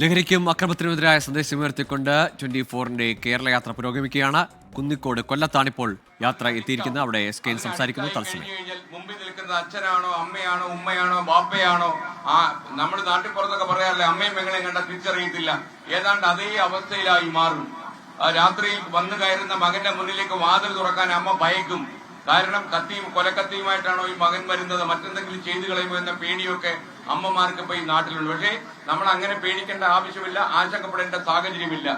ലഹരിക്കും അക്രമത്തിനുമെതിരായ സന്ദേശം ഉയർത്തിക്കൊണ്ട് ട്വന്റി ഫോറിന്റെ കേരള യാത്ര പുരോഗമിക്കുകയാണ്. കുന്നിക്കോട് കൊല്ലത്താണിപ്പോൾ യാത്ര എത്തിയിരിക്കുന്നത്. അവിടെ എസ് കെ സംസാരിക്കുന്നു. തത്സമയം. മുമ്പിൽ നിൽക്കുന്ന അച്ഛനാണോ അമ്മയാണോ ഉമ്മയാണോ ബാപ്പയാണോ? ആ നമ്മൾ നാട്ടിൽ പുറത്തൊക്കെ പറയാറില്ല അമ്മയും മകളെയും കണ്ട തിരിച്ചറിയത്തില്ല. ഏതാണ്ട് അതേ അവസ്ഥയിലായി മാറും. രാത്രിയിൽ വന്നു കയറുന്ന മകന്റെ മുന്നിലേക്ക് വാതിൽ തുറക്കാൻ അമ്മ ഭയക്കും. കാരണം കത്തിയും കൊലക്കത്തിയുമായിട്ടാണോ ഈ മകൻ വരുന്നത്? മറ്റെന്തെങ്കിലും ചെയ്തു കളയുമോ എന്ന പേടിയൊക്കെ അമ്മമാർക്ക് ഇപ്പൊ ഈ നാട്ടിലുണ്ട്. പക്ഷേ നമ്മൾ അങ്ങനെ പേടിക്കേണ്ട ആവശ്യമില്ല ആശങ്കപ്പെടേണ്ട സാഹചര്യമില്ല.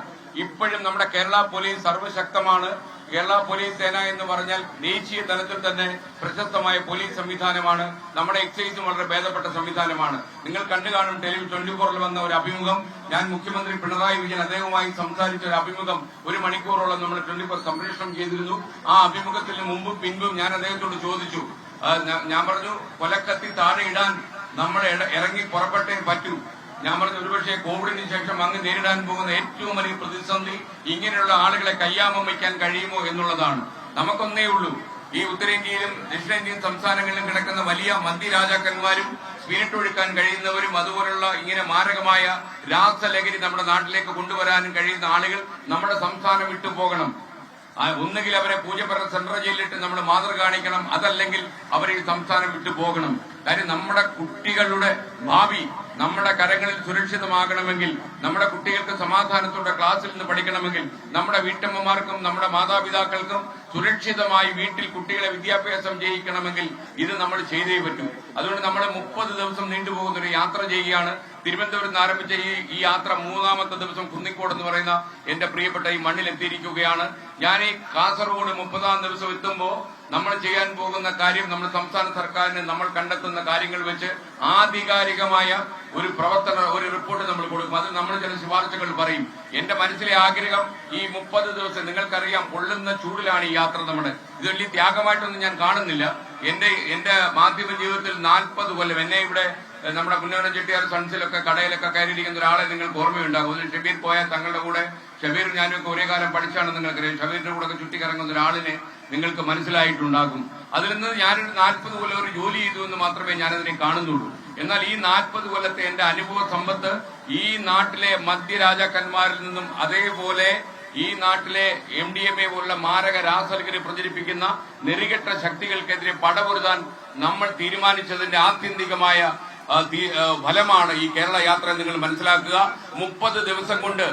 ഇപ്പോഴും നമ്മുടെ കേരള പോലീസ് സർവശക്തമാണ് കേരള പോലീസ് സേന എന്ന് പറഞ്ഞാൽ ദേശീയ തലത്തിൽ തന്നെ പ്രശസ്തമായ പോലീസ് സംവിധാനമാണ്. നമ്മുടെ എക്സൈസും വളരെ ഭേദപ്പെട്ട സംവിധാനമാണ്. നിങ്ങൾ കണ്ടു കാണും ടെലിവിഷൻ ട്വന്റി ഫോറിൽ വന്ന ഒരു അഭിമുഖം. ഞാൻ മുഖ്യമന്ത്രി പിണറായി വിജയൻ അദ്ദേഹവുമായി സംസാരിച്ച ഒരു അഭിമുഖം ഒരു മണിക്കൂറോളം നമ്മൾ ട്വന്റി ഫോർ സംപ്രേഷണം ചെയ്തിരുന്നു. ആ അഭിമുഖത്തിന് മുമ്പും പിൻപും ഞാൻ അദ്ദേഹത്തോട് ചോദിച്ചു. ഞാൻ പറഞ്ഞു കൊലക്കത്തി താഴെ ഇടാൻ നമ്മൾ ഇറങ്ങി പുറപ്പെട്ടേ പറ്റൂ. ഞാൻ പറഞ്ഞ ഒരുപക്ഷെ കോവിഡിന് ശേഷം അങ്ങ് നേരിടാൻ പോകുന്ന ഏറ്റവും വലിയ പ്രതിസന്ധി ഇങ്ങനെയുള്ള ആളുകളെ കയ്യാമം വയ്ക്കാൻ കഴിയുമോ എന്നുള്ളതാണ്. നമുക്കൊന്നേ ഉള്ളൂ. ഈ ഉത്തരേന്ത്യയിലും ദക്ഷിണേന്ത്യൻ സംസ്ഥാനങ്ങളിലും കിടക്കുന്ന വലിയ മന്ദിരാജാക്കന്മാരും സ്പിരിറ്റ് ഒഴുക്കാൻ കഴിയുന്നവരും അതുപോലുള്ള ഇങ്ങനെ മാരകമായ രാസലഹരി നമ്മുടെ നാട്ടിലേക്ക് കൊണ്ടുവരാനും കഴിയുന്ന ആളുകൾ നമ്മുടെ സംസ്ഥാനം വിട്ടുപോകണം ഒന്നുകിൽ അവരെ പൂജപ്പുറ സെൻട്രൽ ജയിലിലിട്ട് നമ്മൾ മാതൃ കാണിക്കണം അതല്ലെങ്കിൽ അവരെ ഈ സംസ്ഥാനം വിട്ടുപോകണം കാര്യം നമ്മുടെ കുട്ടികളുടെ ഭാവി നമ്മുടെ കരങ്ങളിൽ സുരക്ഷിതമാകണമെങ്കിൽ നമ്മുടെ കുട്ടികൾക്ക് സമാധാനത്തോടെ ക്ലാസ്സിൽ നിന്ന് പഠിക്കണമെങ്കിൽ നമ്മുടെ വീട്ടമ്മമാർക്കും നമ്മുടെ മാതാപിതാക്കൾക്കും സുരക്ഷിതമായി വീട്ടിൽ കുട്ടികളെ വിദ്യാഭ്യാസം ചെയ്യിക്കണമെങ്കിൽ ഇത് നമ്മൾ ചെയ്തേ പറ്റും. അതുകൊണ്ട് നമ്മൾ മുപ്പത് ദിവസം നീണ്ടുപോകുന്ന ഒരു യാത്ര ചെയ്യുകയാണ്. തിരുവനന്തപുരത്ത് നിന്ന് ആരംഭിച്ച ഈ ഈ യാത്ര മൂന്നാമത്തെ ദിവസം കുന്നിക്കോട് എന്ന് പറയുന്ന എന്റെ പ്രിയപ്പെട്ട ഈ മണ്ണിൽ എത്തിയിരിക്കുകയാണ് ഞാൻ ഈ കാസർഗോഡ് മുപ്പതാം ദിവസം എത്തുമ്പോൾ നമ്മൾ ചെയ്യാൻ പോകുന്ന കാര്യം നമ്മൾ സംസ്ഥാന സർക്കാരിന് നമ്മൾ കണ്ടെത്തുന്ന കാര്യങ്ങൾ വെച്ച് ആധികാരികമായ ഒരു പ്രവർത്തന ഒരു റിപ്പോർട്ട് നമ്മൾ കൊടുക്കും. അതിൽ നമ്മൾ ചില ശുപാർശകൾ പറയും. എന്റെ മനസ്സിലെ ആഗ്രഹം ഈ മുപ്പത് ദിവസം നിങ്ങൾക്കറിയാം പൊള്ളുന്ന ചൂടിലാണ് ഈ യാത്ര നമ്മുടെ ഇത് വലിയ ത്യാഗമായിട്ടൊന്നും ഞാൻ കാണുന്നില്ല. എന്റെ എന്റെ മാധ്യമ ജീവിതത്തിൽ നാൽപ്പത് കൊല്ലം എന്നെ ഇവിടെ നമ്മുടെ പുന്നവനം ചെട്ടിയാർ സൺസിലൊക്കെ കടയിലൊക്കെ കയറിയിരിക്കുന്ന ഒരാളെ നിങ്ങൾക്ക് ഓർമ്മയുണ്ടാകും. അതിൽ ഷബീർ പോയാൽ തങ്ങളുടെ കൂടെ ഷബീർ ഞാനൊക്കെ ഒരേ കാലം പഠിച്ചാണ് നിങ്ങൾക്കറിയാം. ഷബീറിന്റെ കൂടെ ചുറ്റിക്കറങ്ങുന്ന ഒരാളിനെ നിങ്ങൾക്ക് മനസ്സിലായിട്ടുണ്ടാകും. അതിൽ നിന്ന് ഞാനൊരു നാൽപ്പത് കൊല്ലം ഒരു ജോലി ചെയ്തു എന്ന് മാത്രമേ ഞാനതിനെ കാണുന്നുള്ളൂ. എന്നാൽ ഈ നാൽപ്പത് കൊല്ലത്തെ എന്റെ അനുഭവ സമ്പത്ത് ഈ നാട്ടിലെ മധ്യരാജാക്കന്മാരിൽ നിന്നും അതേപോലെ ഈ നാട്ടിലെ എം ഡി എം എ പോലുള്ള മാരക രാസലകരെ പ്രചരിപ്പിക്കുന്ന നെറികെട്ട ശക്തികൾക്കെതിരെ പടപൊരുതാൻ നമ്മൾ തീരുമാനിച്ചതിന്റെ ആത്യന്തികമായ ഫലമാണ് ഈ കേരള യാത്ര നിങ്ങൾ മനസ്സിലാക്കുക. മുപ്പത് ദിവസം കൊണ്ട്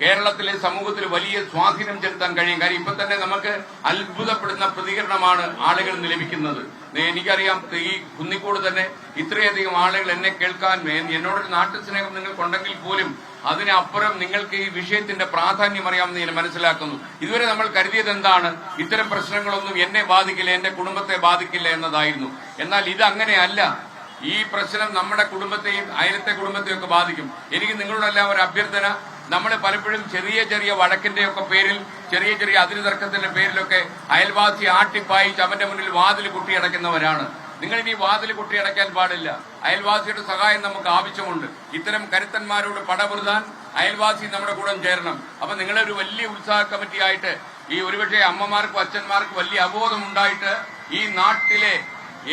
കേരളത്തിലെ സമൂഹത്തിൽ വലിയ സ്വാധീനം ചെലുത്താൻ കഴിയും. കാര്യം ഇപ്പൊ തന്നെ നമുക്ക് അത്ഭുതപ്പെടുന്ന പ്രതികരണമാണ് ആളുകളിൽ ലഭിക്കുന്നത്. എനിക്കറിയാം ഈ കുന്നിക്കോട് തന്നെ ഇത്രയധികം ആളുകൾ എന്നെ കേൾക്കാൻ എന്നോടൊരു നാട്ടു സ്നേഹം നിങ്ങൾക്കുണ്ടെങ്കിൽ പോലും അതിനപ്പുറം നിങ്ങൾക്ക് ഈ വിഷയത്തിന്റെ പ്രാധാന്യം അറിയാമെന്ന് ഞാൻ മനസ്സിലാക്കുന്നു. ഇതുവരെ നമ്മൾ കരുതിയത് എന്താണ്? ഇത്തരം പ്രശ്നങ്ങളൊന്നും എന്നെ ബാധിക്കില്ല എന്റെ കുടുംബത്തെ ബാധിക്കില്ല എന്നതായിരുന്നു. എന്നാൽ ഇത് അങ്ങനെയല്ല. ഈ പ്രശ്നം നമ്മുടെ കുടുംബത്തെയും അയലത്തെ കുടുംബത്തെയും ഒക്കെ ബാധിക്കും. എനിക്ക് നിങ്ങളോടെല്ലാം ഒരു അഭ്യർത്ഥന. നമ്മൾ പലപ്പോഴും ചെറിയ ചെറിയ വഴക്കിന്റെയൊക്കെ പേരിൽ ചെറിയ ചെറിയ അതിര് തർക്കത്തിന്റെ പേരിലൊക്കെ അയൽവാസി ആട്ടിപ്പായി അവന്റെ മുന്നിൽ വാതിൽ കുട്ടിയടയ്ക്കുന്നവരാണ്. നിങ്ങൾ ഇനി വാതിൽ കുട്ടിയടയ്ക്കാൻ പാടില്ല. അയൽവാസിയുടെ സഹായം നമുക്ക് ആവശ്യമുണ്ട്. ഇത്തരം കരുത്തന്മാരോട് പടപുരുതാൻ അയൽവാസി നമ്മുടെ കൂടെ ചേരണം. അപ്പൊ നിങ്ങളൊരു വലിയ ഉത്സാഹ കമ്മിറ്റിയായിട്ട് ഈ ഒരുപക്ഷെ അമ്മമാർക്കും അച്ഛന്മാർക്കും വലിയ അബോധം ഉണ്ടായിട്ട് ഈ നാട്ടിലെ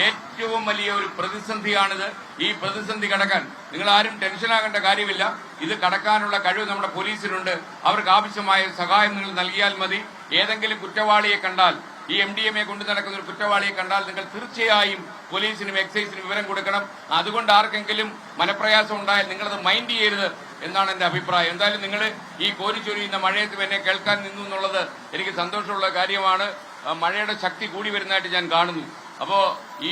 ഏറ്റവും വലിയ ഒരു പ്രതിസന്ധിയാണിത്. ഈ പ്രതിസന്ധി കടക്കാൻ. നിങ്ങൾ ആരും ടെൻഷനാകേണ്ട കാര്യമില്ല. ഇത് കടക്കാനുള്ള കഴിവ് നമ്മുടെ പോലീസിനുണ്ട്. അവർക്ക് ആവശ്യമായ സഹായം നിങ്ങൾ നൽകിയാൽ മതി. ഏതെങ്കിലും കുറ്റവാളിയെ കണ്ടാൽ ഈ എം ഡി എം എ കൊണ്ടു നടക്കുന്ന ഒരു കുറ്റവാളിയെ കണ്ടാൽ നിങ്ങൾ തീർച്ചയായും പോലീസിനും എക്സൈസിനും വിവരം കൊടുക്കണം. അതുകൊണ്ട് ആർക്കെങ്കിലും മനപ്രയാസം ഉണ്ടായാൽ നിങ്ങളത് മൈൻഡ് ചെയ്യരുത് എന്നാണ് എന്റെ അഭിപ്രായം. എന്തായാലും നിങ്ങൾ ഈ കോരിച്ചൊരിയുന്ന മഴയത്ത് എന്നെ കേൾക്കാൻ നിന്നു എന്നുള്ളത് എനിക്ക് സന്തോഷമുള്ള കാര്യമാണ്. മഴയുടെ ശക്തി കൂടി വരുന്നതായിട്ട് ഞാൻ കാണുന്നു. അപ്പോ ഈ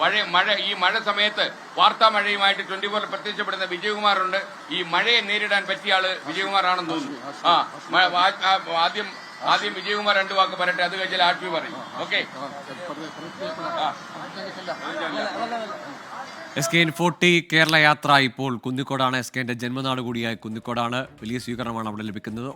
മഴ മഴ ഈ മഴ സമയത്ത് വാർത്താ മഴയുമായിട്ട് ട്വന്റി ഫോർ പ്രത്യക്ഷപ്പെടുന്ന വിജയകുമാറുണ്ട്. ഈ മഴയെ നേരിടാൻ പറ്റിയ ആൾ വിജയകുമാറാണെന്ന് തോന്നുന്നു. ആ ആദ്യം ആദ്യം വിജയകുമാർ രണ്ടു വാക്ക് പറയട്ടെ അത് കഴിഞ്ഞാൽ ആഷ്മി പറയും. Okay? S K N forty Kerala യാത്ര ഇപ്പോൾ കുന്നിക്കോടാണ്. എസ് കെന്റെ ജന്മനാട് കൂടിയായ കുന്നിക്കോടാണ്. വലിയ സ്വീകരണമാണ് അവിടെ ലഭിക്കുന്നത്.